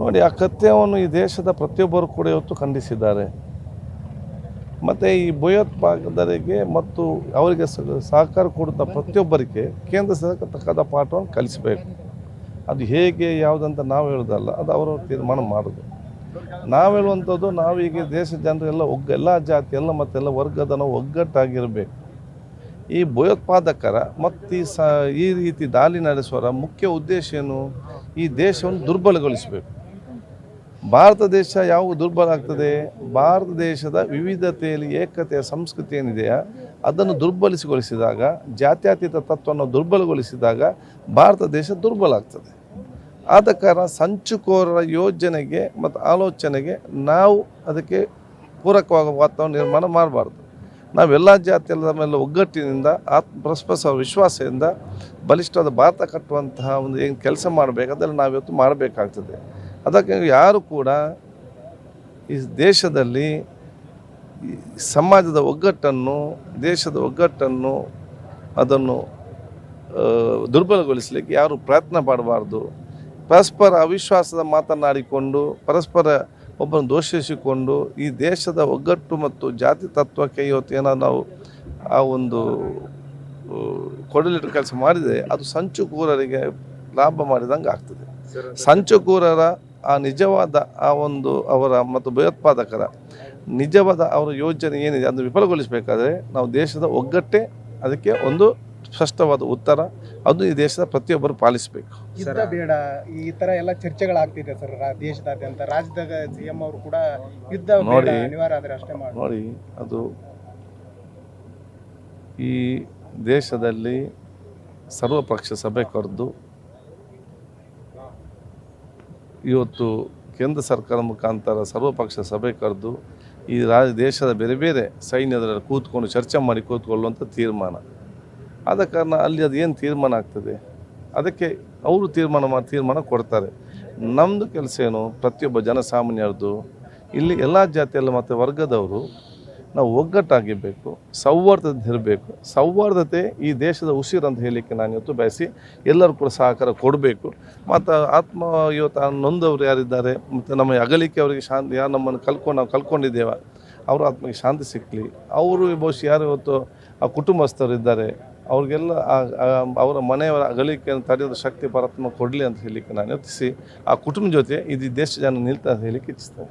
ನೋಡಿ, ಆ ಕೃತ್ಯವನ್ನು ಈ ದೇಶದ ಪ್ರತಿಯೊಬ್ಬರು ಕೂಡ ಇವತ್ತು ಖಂಡಿಸಿದ್ದಾರೆ. ಮತ್ತು ಈ ಭಯೋತ್ಪಾದಕರಿಗೆ ಮತ್ತು ಅವರಿಗೆ ಸಹಕಾರ ಕೊಡುತ್ತ ಪ್ರತಿಯೊಬ್ಬರಿಗೆ ಕೇಂದ್ರ ಸರ್ಕಾರ ತಕ್ಕದ ಪಾಠವನ್ನು ಕಲಿಸಬೇಕು. ಅದು ಹೇಗೆ, ಯಾವುದಂತ ನಾವು ಹೇಳೋದಲ್ಲ, ಅದು ಅವರು ತೀರ್ಮಾನ ಮಾಡೋದು. ನಾವು ಹೇಳುವಂಥದ್ದು ನಾವೀಗ ದೇಶದ ಜನರೆಲ್ಲ ಒಗ್ಗ, ಎಲ್ಲ ಜಾತಿ, ಎಲ್ಲ ಮತ್ತೆಲ್ಲ ವರ್ಗದ ನಾವು ಒಗ್ಗಟ್ಟಾಗಿರಬೇಕು. ಈ ಭಯೋತ್ಪಾದಕರ ಮತ್ತು ಈ ಸ, ಈ ರೀತಿ ದಾಳಿ ನಡೆಸುವರ ಮುಖ್ಯ ಉದ್ದೇಶ ಏನು? ಈ ದೇಶವನ್ನು ದುರ್ಬಲಗೊಳಿಸಬೇಕು. ಭಾರತ ದೇಶ ಯಾವ ದುರ್ಬಲ ಆಗ್ತದೆ? ಭಾರತ ದೇಶದ ವಿವಿಧತೆಯಲ್ಲಿ ಏಕತೆಯ ಸಂಸ್ಕೃತಿ ಏನಿದೆಯಾ? ಅದನ್ನು ದುರ್ಬಲಿಸಿಗೊಳಿಸಿದಾಗ ಜಾತ್ಯತೀತ ತತ್ವವನ್ನು ದುರ್ಬಲಗೊಳಿಸಿದಾಗ ಭಾರತ ದೇಶ ದುರ್ಬಲ ಆಗ್ತದೆ. ಆದ ಕಾರಣ ಸಂಚುಕೋರರ ಯೋಜನೆಗೆ ಮತ್ತು ಆಲೋಚನೆಗೆ ನಾವು ಅದಕ್ಕೆ ಪೂರಕವಾದ ವಾತಾವರಣ ನಿರ್ಮಾಣ ಮಾಡಬಾರ್ದು. ನಾವೆಲ್ಲ ಜಾತಿಯಲ್ಲ ಮೇಲೆ ಒಗ್ಗಟ್ಟಿನಿಂದ ಆತ್ಮ ಪರಸ್ಪರ ವಿಶ್ವಾಸದಿಂದ, ಬಲಿಷ್ಠವಾದ ಭಾರತ ಕಟ್ಟುವಂತಹ ಒಂದು ಏನು ಕೆಲಸ ಮಾಡಬೇಕು ಅದನ್ನು ನಾವಿವತ್ತು ಮಾಡಬೇಕಾಗ್ತದೆ. ಅದಕ್ಕೆ ಯಾರು ಕೂಡ ಈ ದೇಶದಲ್ಲಿ ಸಮಾಜದ ಒಗ್ಗಟ್ಟನ್ನು ದೇಶದ ಒಗ್ಗಟ್ಟನ್ನು ಅದನ್ನು ದುರ್ಬಲಗೊಳಿಸಲಿಕ್ಕೆ ಯಾರು ಪ್ರಯತ್ನ ಮಾಡಬಾರ್ದು ಪರಸ್ಪರ ಅವಿಶ್ವಾಸದ ಮಾತನಾಡಿಕೊಂಡು ಪರಸ್ಪರ ಒಬ್ಬರನ್ನು ದೋಷಿಸಿಕೊಂಡು ಈ ದೇಶದ ಒಗ್ಗಟ್ಟು ಮತ್ತು ಜಾತಿ ತತ್ವಕ್ಕೆ ಇವತ್ತು ಏನೋ ನಾವು ಆ ಒಂದು ಕೊಡಲಿಟ್ಟು ಕೆಲಸ ಮಾಡಿದರೆ ಅದು ಸಂಚುಕೂರರಿಗೆ ಲಾಭ ಮಾಡಿದಂಗೆ ಆಗ್ತದೆ. ಸಂಚುಕೂರರ ಆ ನಿಜವಾದ ಆ ಒಂದು ಅವರ ಮತ್ತು ಭಯೋತ್ಪಾದಕರ ನಿಜವಾದ ಅವರ ಯೋಜನೆ ಏನಿದೆ ಅದನ್ನು ವಿಫಲಗೊಳಿಸಬೇಕಾದ್ರೆ ನಾವು ದೇಶದ ಒಗ್ಗಟ್ಟೆ ಅದಕ್ಕೆ ಒಂದು ಸ್ಪಷ್ಟವಾದ ಉತ್ತರ ಅದು ಈ ದೇಶದ ಪ್ರತಿಯೊಬ್ಬರು ಪಾಲಿಸಬೇಕು. ಯುದ್ಧ ಬೇಡ. ಈ ತರ ಎಲ್ಲ ಚರ್ಚೆಗಳಾಗ್ತಿದೆ ಸರ್ ದೇಶದಾದ್ಯಂತ. ರಾಜ್ಯದಾಗ ಸಿಎಂ ಅವರು ಕೂಡ ಯುದ್ಧ ನೋಡಿ. ಅನಿವಾರ್ಯ ಆದ್ರೆ ಅಷ್ಟೇ ಮಾಡಿ. ನೋಡಿ ಅದು ಈ ದೇಶದಲ್ಲಿ ಸರ್ವಪಕ್ಷ ಸಭೆ ಕರೆದು ಇವತ್ತು ಕೇಂದ್ರ ಸರ್ಕಾರ ಮುಖಾಂತರ ಸರ್ವಪಕ್ಷ ಸಭೆ ಕರೆದು ಈ ರಾಜ ದೇಶದ ಬೇರೆ ಬೇರೆ ಸೈನ್ಯದರಲ್ಲಿ ಕೂತ್ಕೊಂಡು ಚರ್ಚೆ ಮಾಡಿ ಕೂತ್ಕೊಳ್ಳುವಂಥ ತೀರ್ಮಾನ. ಆದ ಕಾರಣ ಅಲ್ಲಿ ಅದು ಏನು ತೀರ್ಮಾನ ಆಗ್ತದೆ? ಅದಕ್ಕೆ ಅವರು ತೀರ್ಮಾನ ಮಾಡಿ ತೀರ್ಮಾನ ಕೊಡ್ತಾರೆ. ನಮ್ಮದು ಕೆಲಸ ಏನು, ಪ್ರತಿಯೊಬ್ಬ ಜನಸಾಮಾನ್ಯರದ್ದು, ಇಲ್ಲಿ ಎಲ್ಲ ಜಾತಿಯಲ್ಲಿ ಮತ್ತು ವರ್ಗದವರು ನಾವು ಒಗ್ಗಟ್ಟಾಗಿರಬೇಕು ಸೌಹಾರ್ದತೆ ಇರಬೇಕು. ಸೌಹಾರ್ದತೆ ಈ ದೇಶದ ಉಸಿರು ಅಂತ ಹೇಳಲಿಕ್ಕೆ ನಾನು ಇವತ್ತು ಬಯಸಿ ಎಲ್ಲರೂ ಕೂಡ ಸಹಕಾರ ಕೊಡಬೇಕು. ಮತ್ತು ಆತ್ಮ ಇವತ್ತು ನೊಂದವರು ಯಾರಿದ್ದಾರೆ, ಮತ್ತು ನಮ್ಮ ಅಗಲಿಕೆ ಅವರಿಗೆ ಶಾಂತಿ, ಯಾರು ನಮ್ಮನ್ನು ಕಲ್ಕೊಂಡು ನಾವು ಕಲ್ಕೊಂಡಿದ್ದೇವೆ, ಅವರು ಆತ್ಮಕ್ಕೆ ಶಾಂತಿ ಸಿಕ್ಕಲಿ ಅವರು ಬಹುಶಃ ಯಾರು ಇವತ್ತು ಆ ಕುಟುಂಬಸ್ಥರು ಇದ್ದಾರೆ, ಅವ್ರಿಗೆಲ್ಲ ಅವರ ಮನೆಯವರ ಅಗಲಿಕೆಯನ್ನು ತಡೆಯೋದು ಶಕ್ತಿ ಪರಾತ್ಮ ಕೊಡಲಿ ಅಂತ ಹೇಳಲಿಕ್ಕೆ ನಾನು ಯೋಚಿಸಿ, ಆ ಕುಟುಂಬ ಜೊತೆ ಇದು ದೇಶ ಜನ ನಿಲ್ತಾ ಅಂತ ಹೇಳಿಕ್ಕೆ ಇಚ್ಛಿಸ್ತೇನೆ.